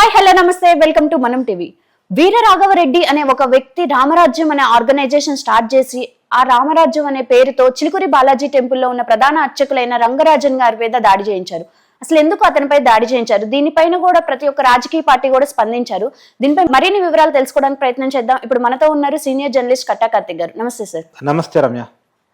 Hi hello నమస్తే welcome to Manam TV. Veeraraghavareddy అనే ఒక వ్యక్తి రామరాజ్యం అనే ఆర్గనైజేషన్ స్టార్ట్ చేసి ఆ రామరాజ్యం అనే పేరుతో చిలుకురి బాలాజీ టెంపుల్లో ఉన్న ప్రధాన అర్చకులైన రంగరాజన్ గారి మీద దాడి చేయించారు. అసలు ఎందుకు అతనిపై దాడి చేయించారు? దీనిపైన కూడా ప్రతి ఒక్క రాజకీయ పార్టీ కూడా స్పందించారు. దీనిపై మరిన్ని వివరాలు తెలుసుకోవడానికి ప్రయత్నం చేద్దాం. ఇప్పుడు మనతో ఉన్నారు సీనియర్ జర్నలిస్ట్ కట్టా కార్తిక్ గారు. నమస్తే సార్. నమస్తే రమ్య.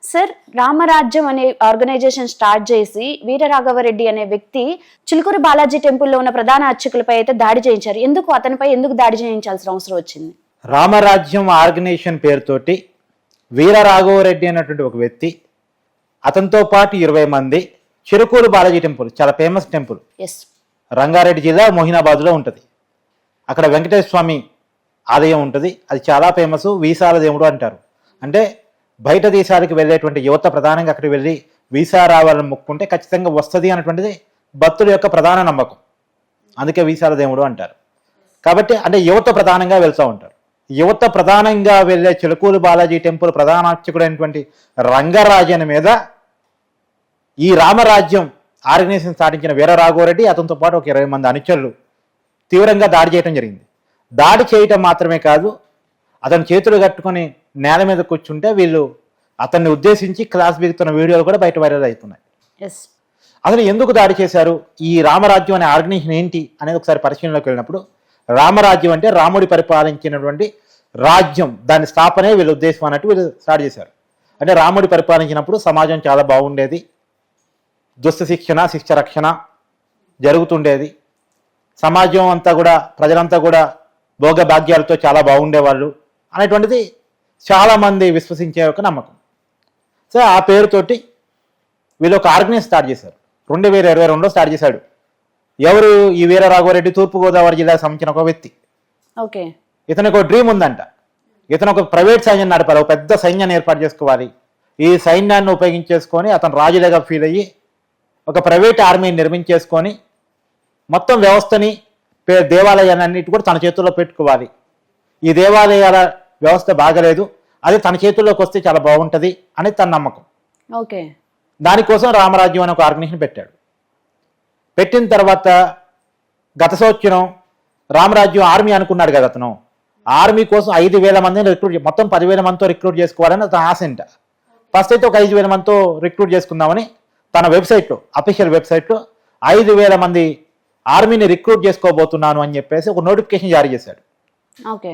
సార్ రామరాజ్యం అనే ఆర్గనైజేషన్ స్టార్ట్ చేసి వీరరాఘవరెడ్డి అనే వ్యక్తి చిలుకూరి బాలాజీ టెంపుల్లో ఉన్న ప్రధాన అర్చకులపై అయితే దాడి చేయించారు. ఎందుకు? అతనిపై ఎందుకు దాడి చేయించాల్సిన అవసరం వచ్చింది? రామరాజ్యం ఆర్గనైజేషన్ పేరుతోటి వీర రాఘవరెడ్డి అనేటువంటి ఒక వ్యక్తి అతనితో పాటు ఇరవై మంది చిరుకూరు బాలాజీ టెంపుల్ చాలా ఫేమస్ టెంపుల్. ఎస్ రంగారెడ్డి జిల్లా మొహినాబాద్లో ఉంటుంది. అక్కడ వెంకటేశ్వర స్వామి ఆలయం ఉంటుంది. అది చాలా ఫేమస్ వీసాల దేవుడు అంటారు. అంటే బయట దేశాలకు వెళ్ళేటువంటి యువత ప్రధానంగా అక్కడికి వెళ్ళి వీసా రావాలని మొక్కుంటే ఖచ్చితంగా వస్తుంది అనేటువంటిది భక్తుల యొక్క ప్రధాన నమ్మకం. అందుకే వీసాల దేవుడు అంటారు. కాబట్టి అంటే యువత ప్రధానంగా వెళ్తూ ఉంటారు. యువత ప్రధానంగా వెళ్ళే చిలుకూరు బాలాజీ టెంపుల్ ప్రధాన అర్చకుడైనటువంటి రంగరాజన్ మీద ఈ రామరాజ్యం ఆర్గనైజేషన్ స్థాపించిన వీర రాఘవరెడ్డి అతనితో పాటు ఒక ఇరవై మంది అనుచరులు తీవ్రంగా దాడి చేయడం జరిగింది. దాడి చేయటం మాత్రమే కాదు అతని చేతులు కట్టుకొని నేల మీద కూర్చుంటే వీళ్ళు అతన్ని ఉద్దేశించి క్లాస్ బిగుతున్న వీడియోలు కూడా బయట వైరల్ అవుతున్నాయి. ఎస్ అసలు ఎందుకు దాడి చేశారు? ఈ రామరాజ్యం అనే ఆర్గనైజేషన్ ఏంటి అనేది ఒకసారి పరిశీలనలోకి వెళ్ళినప్పుడు రామరాజ్యం అంటే రాముడి పరిపాలించినటువంటి రాజ్యం దాని స్థాపనే వీళ్ళ ఉద్దేశం అన్నట్టు వీళ్ళు స్టార్ట్ చేశారు. అంటే రాముడి పరిపాలించినప్పుడు సమాజం చాలా బాగుండేది. దుష్ట శిక్షణ శిక్ష రక్షణ జరుగుతుండేది. సమాజం అంతా కూడా ప్రజలంతా కూడా భోగ భాగ్యాలతో చాలా బాగుండేవాళ్ళు. అనేటువంటిది చాలామంది విశ్వసించే ఒక నమ్మకం. సో ఆ పేరుతోటి వీళ్ళు ఒక ఆర్గనైజ్ స్టార్ట్ చేశారు. రెండు వేల ఇరవై రెండులో స్టార్ట్ చేశాడు. ఎవరు ఈ వీర రాఘవరెడ్డి తూర్పుగోదావరి జిల్లాకు సంబంధించిన ఒక వ్యక్తి. ఓకే. ఇతనికి ఒక డ్రీమ్ ఉందంట. ఇతను ఒక ప్రైవేట్ సైన్యం నడపాలి. ఒక పెద్ద సైన్యాన్ని ఏర్పాటు చేసుకోవాలి. ఈ సైన్యాన్ని ఉపయోగించేసుకొని అతను రాజులుగా ఫీల్ అయ్యి ఒక ప్రైవేట్ ఆర్మీని నిర్మించేసుకొని మొత్తం వ్యవస్థని పే- దేవాలయాన్ని అన్నిటి కూడా తన చేతుల్లో పెట్టుకోవాలి. ఈ దేవాలయాల వ్యవస్థ బాగలేదు. అది తన చేతుల్లోకి వస్తే చాలా బాగుంటుంది అని తన నమ్మకం. ఓకే. దానికోసం రామరాజ్యం అనే ఒక ఆర్గనైజేషన్ పెట్టాడు. పెట్టిన తర్వాత గత సంవత్సరం రామరాజ్యం ఆర్మీ అనుకున్నాడు కదా అతను. ఆర్మీ కోసం ఐదు వేల మందిని రిక్రూట్ మొత్తం పదివేల మందితో రిక్రూట్ చేసుకోవాలని అతను ఆశ అంట. ఫస్ట్ అయితే ఒక ఐదు వేల మందితో రిక్రూట్ చేసుకుందామని తన వెబ్సైట్లో అఫీషియల్ వెబ్సైట్లో ఐదు వేల మంది ఆర్మీని రిక్రూట్ చేసుకోబోతున్నాను అని చెప్పేసి ఒక నోటిఫికేషన్ జారీ చేశాడు. ఓకే.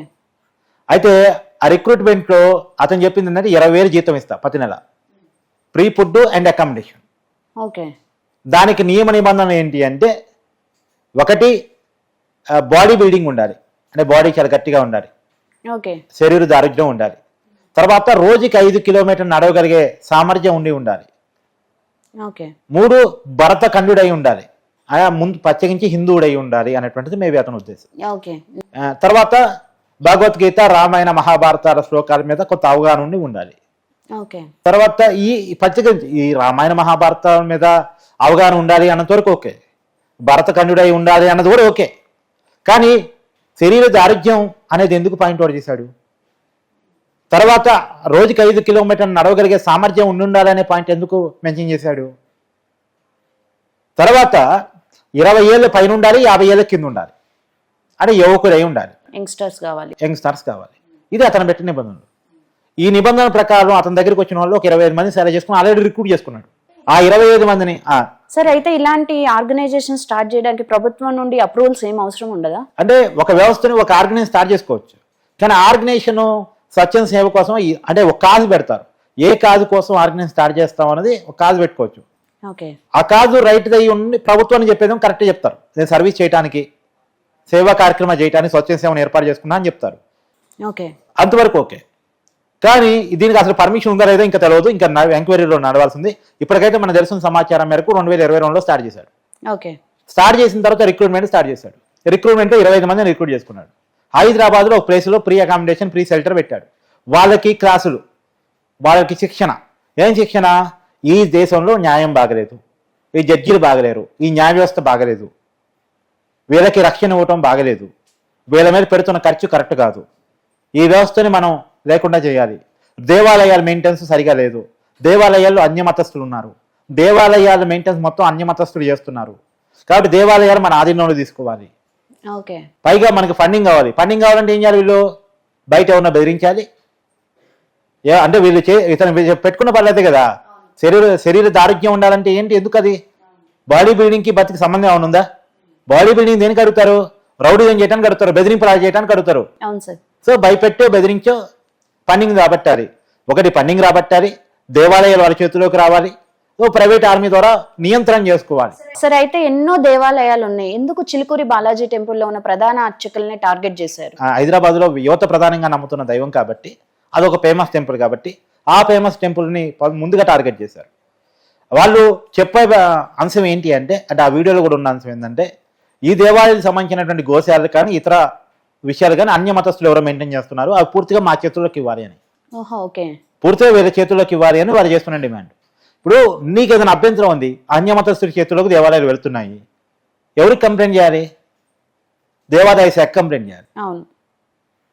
అయితే ఆ రిక్రూట్మెంట్లో అతను చెప్పింది ఏంటంటే ఇరవై వేలు జీతం ఇస్తా ప్రతి నెల. Free food and accommodation okay. దానికి నియమ నిబంధనలు ఏంటి అంటే ఒకటి బాడీ బిల్డింగ్ ఉండాలి. అంటే బాడీ చాలా గట్టిగా ఉండాలి. ఓకే. శరీర దారిద్ర్యం ఉండాలి. తర్వాత రోజుకి ఐదు కిలోమీటర్ నడవగలిగే సామర్థ్యం ఉండి ఉండాలి. ఓకే. మూడు భరత ఖండుడై ఉండాలి. ముందు ప్రత్యేకించి హిందువుడై ఉండాలి అనేటువంటిది మేబీ అతని ఉద్దేశం. తర్వాత భగవద్గీత రామాయణ మహాభారతాల శ్లోకాల మీద కొంత అవగాహన ఉండి ఉండాలి. తర్వాత ఈ ప్రత్యేకించి ఈ రామాయణ మహాభారతాల మీద అవగాహన ఉండాలి అన్నంత వరకు ఓకే. భరతఖండుడై ఉండాలి అన్నది కూడా ఓకే. కానీ శరీర దారిద్ర్యం అనేది ఎందుకు పాయింట్ అవుట్ చేశాడు? తర్వాత రోజుకి ఐదు కిలోమీటర్ నడవగలిగే సామర్థ్యం ఉండి ఉండాలి అనే పాయింట్ ఎందుకు మెన్షన్ చేశాడు? తర్వాత ఇరవై ఏళ్ళ పైన ఉండాలి యాభై ఏళ్ళ కింద ఉండాలి. అంటే యువకుడై ఉండాలి. యంగ్స్టర్స్ కావాలి. యంగ్స్టర్స్ కావాలి. ఇది అతను పెట్టిన నిబంధనలు. ఈ నిబంధన ప్రకారం అతని దగ్గరికి వచ్చిన వాళ్ళు ఒక ఇరవై ఐదు మంది సెలెక్ట్ చేసుకుని ఆల్రెడీ రిక్రూట్ చేసుకున్నాడు. ఆ ఇరవై ఐదు మందిని సార్ అయితే ఇలాంటి ఆర్గనైజేషన్ స్టార్ట్ చేయడానికి ప్రభుత్వం నుండి అప్రూవల్స్ ఏం అవసరం ఉండదా? అంటే ఒక వ్యవస్థని ఒక ఆర్గనైజ్ స్టార్ట్ చేసుకోవచ్చు. కానీ ఆర్గనైజేషన్ స్వచ్ఛంద సేవ కోసం అంటే ఒక కాజు పెడతారు. ఏ కాజు కోసం ఆర్గనైజ్ స్టార్ట్ చేస్తాం అనేది ఒక కాజు పెట్టుకోవచ్చు. ఆ కాజు రైట్ అయ్యి ఉండి ప్రభుత్వాన్ని చెప్పేది కరెక్ట్ చెప్తారు. నేను సర్వీస్ చేయడానికి సేవా కార్యక్రమం చేయడానికి స్వచ్ఛంద సేవను ఏర్పాటు చేసుకున్నా అని చెప్తారు. ఓకే. అంతవరకు ఓకే. కానీ దీనికి అసలు పర్మిషన్ ఉందా లేదో ఇంకా తెలియదు ఇంకా ఎంక్వైరీలో నడవాల్సింది. ఇప్పటికైతే మనకు తెలిసిన సమాచారం మేరకు రెండు వేల ఇరవై రెండులో స్టార్ట్ చేశాడు. ఓకే. స్టార్ట్ చేసిన తర్వాత రిక్రూట్మెంట్ స్టార్ట్ చేశాడు. రిక్రూట్మెంట్లో ఇరవై ఐదు మందిని రిక్రూట్ చేసుకున్నాడు. హైదరాబాద్లో ఒక ప్లేస్లో ప్రీ అకామిడేషన్ ప్రీ షెల్టర్ పెట్టాడు. వాళ్ళకి క్లాసులు వాళ్ళకి శిక్షణ. ఏం శిక్షణ? ఈ దేశంలో న్యాయం బాగలేదు. ఈ జడ్జీలు బాగలేరు. ఈ న్యాయ వ్యవస్థ బాగలేదు. వీళ్ళకి రక్షణ ఇవ్వటం బాగలేదు. వీళ్ళ మీద పెడుతున్న ఖర్చు కరెక్ట్ కాదు. ఈ వ్యవస్థని మనం లేకుండా చేయాలి. దేవాలయాల మెయింటెనెన్స్ సరిగా లేదు. దేవాలయాల్లో అన్యమతస్తులు ఉన్నారు. దేవాలయాల మెయింటెనెన్స్ మొత్తం అన్యమతస్తులు చేస్తున్నారు. కాబట్టి దేవాలయాలు మన ఆధీనంలో తీసుకోవాలి. ఓకే. పైగా మనకి ఫండింగ్ కావాలి. ఫండింగ్ కావాలంటే ఏం చేయాలి వీళ్ళు? బయట ఎవరన్నా బెదిరించాలి? అంటే వీళ్ళు చే ఇతను పెట్టుకున్న పర్లేదే కదా? శరీర శరీర దారుఢ్యం ఉండాలంటే ఏంటి? ఎందుకు అది బాడీ బిల్డింగ్కి బతికి సంబంధం ఏమైనా ఉందా? బాడీ బిల్డింగ్ దేనికి అడుగుతారు రౌడీజం చేయడానికి అడుగుతారు బెదిరింపులు చేయడానికి అడుగుతారు అవును సార్. సో భయపెట్టో బెదిరించో ఫండింగ్ రాబట్టాలి. ఒకటి ఫండింగ్ రాబట్టాలి దేవాలయాలు వాళ్ళ చేతిలోకి రావాలి. ఓ ప్రైవేట్ ఆర్మీ ద్వారా నియంత్రణ చేసుకోవాలి. సార్ అయితే ఎన్నో దేవాలయాలు ఉన్నాయి. ఎందుకు చిలుకూరి బాలాజీ టెంపుల్లో ఉన్న ప్రధాన అర్చకుల్ని టార్గెట్ చేశారు? ఆ, హైదరాబాద్లో యువత ప్రధానంగా నమ్ముతున్న దైవం కాబట్టి అదొక ఫేమస్ టెంపుల్ కాబట్టి ఆ ఫేమస్ టెంపుల్ని ప- ముందుగా టార్గెట్ చేశారు. వాళ్ళు చెప్పే అంశం ఏంటి అంటే అంటే ఆ వీడియోలో కూడా ఉన్న అంశం ఏంటంటే ఈ దేవాలయాలకు సంబంధించినటువంటి గోశాలలు కానీ ఇతర విషయాలు కానీ అన్య మతస్థులు ఎవరో మెయింటైన్ చేస్తున్నారు అవి పూర్తిగా మా చేతుల్లోకి ఇవ్వాలి అని. ఓకే. పూర్తిగా వేరే చేతుల్లోకి ఇవ్వాలి అని వారు చేస్తున్న డిమాండ్. ఇప్పుడు నీకు ఏదైనా అభ్యంతరం ఉంది అన్య మతస్థుడి చేతుల్లోకి దేవాలయాలు వెళ్తున్నాయి ఎవరికి కంప్లైంట్ చేయాలి? దేవాదాయ శాఖ కంప్లైంట్ చేయాలి.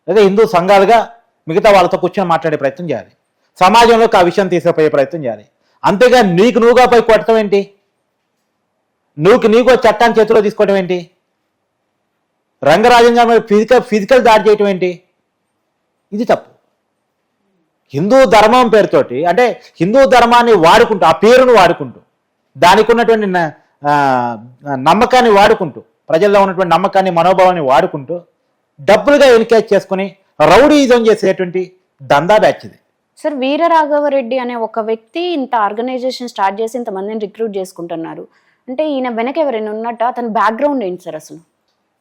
లేదా హిందూ సంఘాలుగా మిగతా వాళ్ళతో కూర్చొని మాట్లాడే ప్రయత్నం చేయాలి. సమాజంలోకి ఆ విషయం తీసుకుపోయే ప్రయత్నం చేయాలి. అంతేగా నీకు నువ్వుగా పోయి కొట్టడం ఏంటి? నువ్వు నీకు చట్టాన్ని చేతిలో తీసుకోవడం ఏంటి? రంగరాజంగా ఫిజికల్ ఫిజికల్ దాడి చేయటం ఏంటి? ఇది తప్పు. హిందూ ధర్మం పేరుతోటి అంటే హిందూ ధర్మాన్ని వాడుకుంటూ ఆ పేరును వాడుకుంటూ దానికి ఉన్నటువంటి నమ్మకాన్ని వాడుకుంటూ ప్రజల్లో ఉన్నటువంటి నమ్మకాన్ని మనోభావాన్ని వాడుకుంటూ డబ్బులుగా ఎన్కేజ్ చేసుకుని రౌడీజం చేసేటువంటి దందా బ్యాచ్ ఇది. సార్ వీర రాఘవరెడ్డి అనే ఒక వ్యక్తి ఇంత ఆర్గనైజేషన్ స్టార్ట్ చేసి ఇంతమందిని రిక్రూట్ చేసుకుంటున్నారు. అంటే ఈయన వెనక ఎవరైనా ఉన్నట్టు అతని బ్యాక్గ్రౌండ్ ఏంటి సార్ అసలు?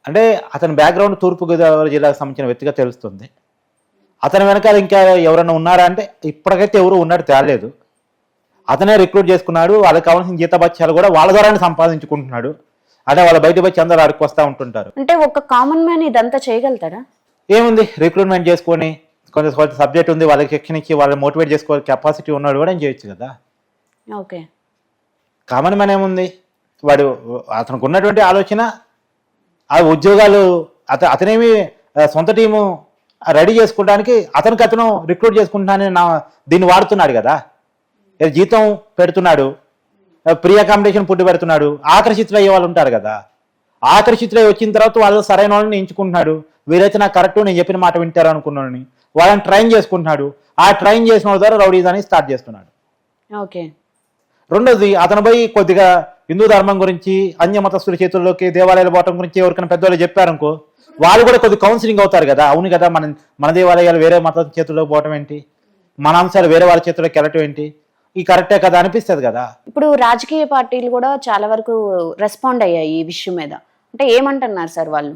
అంటే అతని బ్యాక్గ్రౌండ్ తూర్పుగోదావరి జిల్లాకు సంబంధించిన వ్యక్తిగా తెలుస్తుంది. అతని వెనకాల ఇంకా ఎవరైనా ఉన్నారా అంటే ఇప్పటికైతే ఎవరు ఉన్నట్టు తేలేదు. అతనే రిక్రూట్ చేసుకున్నాడు వాళ్ళకి కావాల్సిన జీతభత్యాలు కూడా వాళ్ళ ద్వారానే సంపాదించుకుంటున్నాడు. అంటే వాళ్ళ బయట వచ్చి అందరూ ఆడికి వస్తూ ఉంటుంటారు. అంటే ఒక కామన్ మ్యాన్ ఇదంతా చేయగలుగుతాడా? ఏముంది? రిక్రూట్మెంట్ చేసుకొని కొంత కొంత సబ్జెక్ట్ ఉంది వాళ్ళకి శిక్షణ ఇచ్చి వాళ్ళని మోటివేట్ చేసుకోవాలి కెపాసిటీ ఉన్నాడు కూడా ఏం చేయొచ్చు కదా? ఓకే. కామన్ మ్యాన్ ఏముంది? వాడు అతనికి ఉన్నటువంటి ఆలోచన ఆ ఉద్యోగాలు అత అతనేమి సొంత టీము రెడీ చేసుకోవడానికి అతనికి అతను రిక్రూట్ చేసుకుంటున్నానని నా దీన్ని వాడుతున్నాడు కదా. జీతం పెడుతున్నాడు ప్రీ అకామిడేషన్ ఫుడ్ పెడుతున్నాడు ఆకర్షితులు అయ్యే వాళ్ళు ఉంటారు కదా. ఆకర్షితులై వచ్చిన తర్వాత వాళ్ళు సరైన వాళ్ళని ఎంచుకుంటున్నాడు. వీరైతే నాకు కరెక్ట్ నేను చెప్పిన మాట వింటారు అనుకున్నాను వాళ్ళని ట్రైన్ చేసుకుంటున్నాడు. ఆ ట్రైన్ చేసిన వాళ్ళ ద్వారా రౌడీజాన్ని స్టార్ట్ చేస్తున్నాడు. ఓకే. రెండోది అతను పోయి కొద్దిగా హిందూ ధర్మం గురించి అన్య మతస్థుల చేతుల్లోకి దేవాలయాలు పోవటం గురించి ఎవరికైనా పెద్దవాళ్ళు చెప్పారనుకో వాళ్ళు కూడా కొద్ది కౌన్సిలింగ్ అవుతారు కదా. అవును కదా మన మన దేవాలయాలు వేరే మత చేతుల్లోకి పోవటం ఏంటి? మన అంశాలు వేరే వాళ్ళ చేతుల్లోకి వెళ్ళటం ఏంటి? ఈ కరెక్టే కదా అనిపిస్తుంది కదా. ఇప్పుడు రాజకీయ పార్టీలు కూడా చాలా వరకు రెస్పాండ్ అయ్యాయి ఈ విషయం మీద. అంటే ఏమంటున్నారు సార్ వాళ్ళు?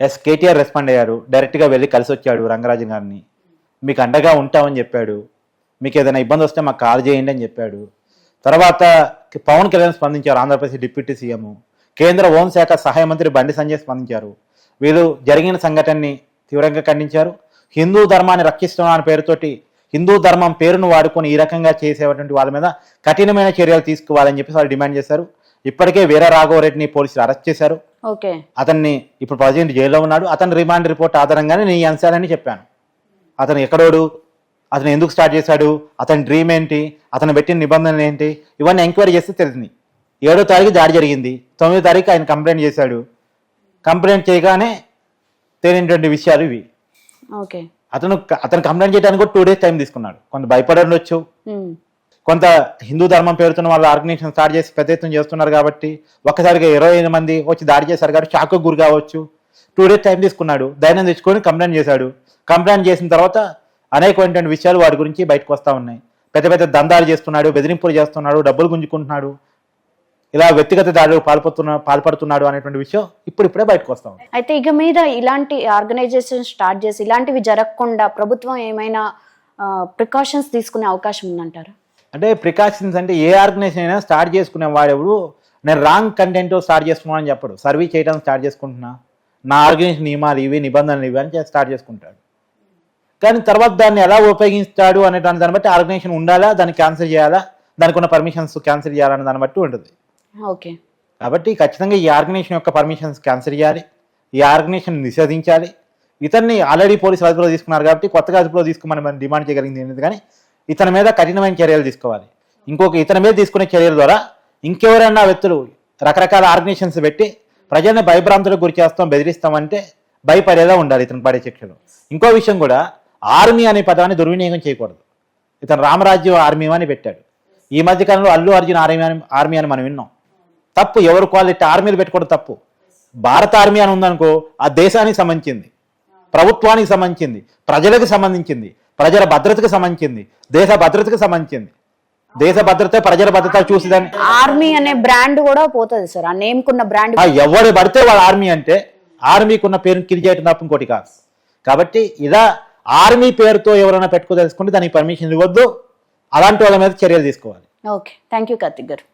ఎస్ కేటీఆర్ రెస్పాండ్ అయ్యారు. డైరెక్ట్గా వెళ్ళి కలిసి వచ్చాడు రంగరాజన్ గారిని. మీకు అండగా ఉంటామని చెప్పాడు. మీకు ఏదైనా ఇబ్బంది వస్తే మాకు కాల్ చేయండి అని చెప్పాడు. తర్వాత పవన్ కళ్యాణ్ స్పందించారు ఆంధ్రప్రదేశ్ డిప్యూటీ సీఎం. కేంద్ర హోంశాఖ సహాయ మంత్రి బండి సంజయ్ స్పందించారు. వీళ్ళు జరిగిన సంఘటనని తీవ్రంగా ఖండించారు. హిందూ ధర్మాన్ని రక్షిస్తున్నాం అనే పేరుతోటి హిందూ ధర్మం పేరును వాడుకొని ఈ రకంగా చేసేటువంటి వాళ్ళ మీద కఠినమైన చర్యలు తీసుకోవాలని చెప్పేసి వాళ్ళు డిమాండ్ చేశారు. ఇప్పటికే వీర రాఘవరెడ్డిని పోలీసులు అరెస్ట్ చేశారు. అతన్ని ఇప్పుడు ప్రజెంట్ జైల్లో ఉన్నాడు. అతని రిమాండ్ రిపోర్ట్ ఆధారంగానే నేను ఈ అంశాలని చెప్పాను. అతను ఎక్కడోడు అతను ఎందుకు స్టార్ట్ చేశాడు? అతని డ్రీమ్ ఏంటి? అతను పెట్టిన నిబంధనలు ఏంటి? ఇవన్నీ ఎంక్వైరీ చేస్తే తెలిసింది. ఏడో తారీఖు దాడి జరిగింది. తొమ్మిదో తారీఖు ఆయన కంప్లైంట్ చేశాడు. కంప్లైంట్ చేయగానే తేలినటువంటి విషయాలు ఇవి. ఓకే. అతను అతను కంప్లైంట్ చేయడానికి కూడా టూ డేస్ టైం తీసుకున్నాడు. కొంత భయపడి ఉండొచ్చు. కొంత హిందూ ధర్మం పేరుతున్న వాళ్ళు ఆర్గనైజేషన్ స్టార్ట్ చేసి పెద్ద ఎత్తున చేస్తున్నారు కాబట్టి ఒక్కసారిగా ఇరవై ఐదు మంది వచ్చి దాడి చేశారు కాబట్టి షాక్ గురి కావచ్చు. టూ డేస్ టైం తీసుకున్నాడు. ధైర్యం తెచ్చుకొని కంప్లైంట్ చేశాడు. కంప్లైంట్ చేసిన తర్వాత అనేకమైనటువంటి విషయాలు వాటి గురించి బయటకు వస్తూ ఉన్నాయి. పెద్ద పెద్ద దందాలు చేస్తున్నాడు బెదిరింపులు చేస్తున్నాడు డబ్బులు గుంజుకుంటున్నాడు ఇలా వ్యక్తిగత దాడులు పాల్పడుతున్నా పాల్పడుతున్నాడు అనేటువంటి విషయం ఇప్పుడు ఇప్పుడే బయటకు వస్తా అయితే ఇక మీద ఇలాంటి ఆర్గనైజేషన్ స్టార్ట్ చేసి ఇలాంటివి జరగకుండా ప్రభుత్వం ఏమైనా ప్రికాషన్స్ తీసుకునే అవకాశం ఉందంటారా? అంటే ప్రికాషన్స్ అంటే ఏ ఆర్గనైజేషన్ అయినా స్టార్ట్ చేసుకునే వాడెవడు? నేను రాంగ్ కంటెంట్ స్టార్ట్ చేసుకున్నానని చెప్పడు. సర్వీస్ చేయడం స్టార్ట్ చేసుకుంటున్నా. నా ఆర్గనైజేషన్ నియమాలు ఇవి నిబంధనలు ఇవి అని స్టార్ట్ చేసుకుంటాడు. కానీ తర్వాత దాన్ని ఎలా ఉపయోగిస్తాడు అనే దాని దాన్ని బట్టి ఆర్గనైజేషన్ ఉండాలా? దాన్ని క్యాన్సిల్ చేయాలా? దానికి ఉన్న పర్మిషన్స్ క్యాన్సిల్ చేయాలనే దాన్ని బట్టి ఉంటుంది. ఓకే. కాబట్టి ఖచ్చితంగా ఈ ఆర్గనైజేషన్ యొక్క పర్మిషన్స్ క్యాన్సిల్ చేయాలి. ఈ ఆర్గనైజేషన్ నిషేధించాలి. ఇతన్ని ఆల్రెడీ పోలీసులు అదుపులో తీసుకున్నారు కాబట్టి కొత్తగా అదుపులో తీసుకోమని మనం డిమాండ్ చేయగలిగింది ఏంటి కానీ ఇతని మీద కఠినమైన చర్యలు తీసుకోవాలి. ఇంకొక ఇతని మీద తీసుకునే చర్యల ద్వారా ఇంకెవరైనా వ్యక్తులు రకరకాల ఆర్గనైజేషన్స్ పెట్టి ప్రజల్ని భయభ్రాంతులకు గురి చేస్తాం బెదిరిస్తామంటే భయపడేలా ఉండాలి ఇతను పడే శిక్షలు. ఇంకో విషయం కూడా ఆర్మీ అనే పదాన్ని దుర్వినియోగం చేయకూడదు. ఇతను రామరాజ్యం ఆర్మీ అని పెట్టాడు. ఈ మధ్య కాలంలో అల్లు అర్జున్ ఆర్మీ అని ఆర్మీ అని మనం విన్నాం. తప్పు ఎవరు క్వాలిటీ ఆర్మీలు పెట్టుకోవడం తప్పు. భారత ఆర్మీ అని ఉందనుకో ఆ దేశానికి సంబంధించింది ప్రభుత్వానికి సంబంధించింది ప్రజలకు సంబంధించింది ప్రజల భద్రతకు సంబంధించింది దేశ భద్రతకు సంబంధించింది. దేశ భద్రత ప్రజల భద్రత చూసేదాన్ని ఆర్మీ అనే బ్రాండ్ కూడా పోతుంది సార్. ఆ నేమ్ కున్న బ్రాండ్ ఆ ఎవడు పడితే వాళ్ళ ఆర్మీ అంటే ఆర్మీకి ఉన్న పేరుని కిల్ తప్ప ఇంకోటి కాదు. కాబట్టి ఇలా ఆర్మీ పేరుతో ఎవరైనా పెట్టుకోదలుచుకుంటే దానికి పర్మిషన్ ఇవ్వద్దు. అలాంటి వాళ్ళ మీద చర్యలు తీసుకోవాలి. ఓకే థ్యాంక్ యూ కార్తిక్ గారు.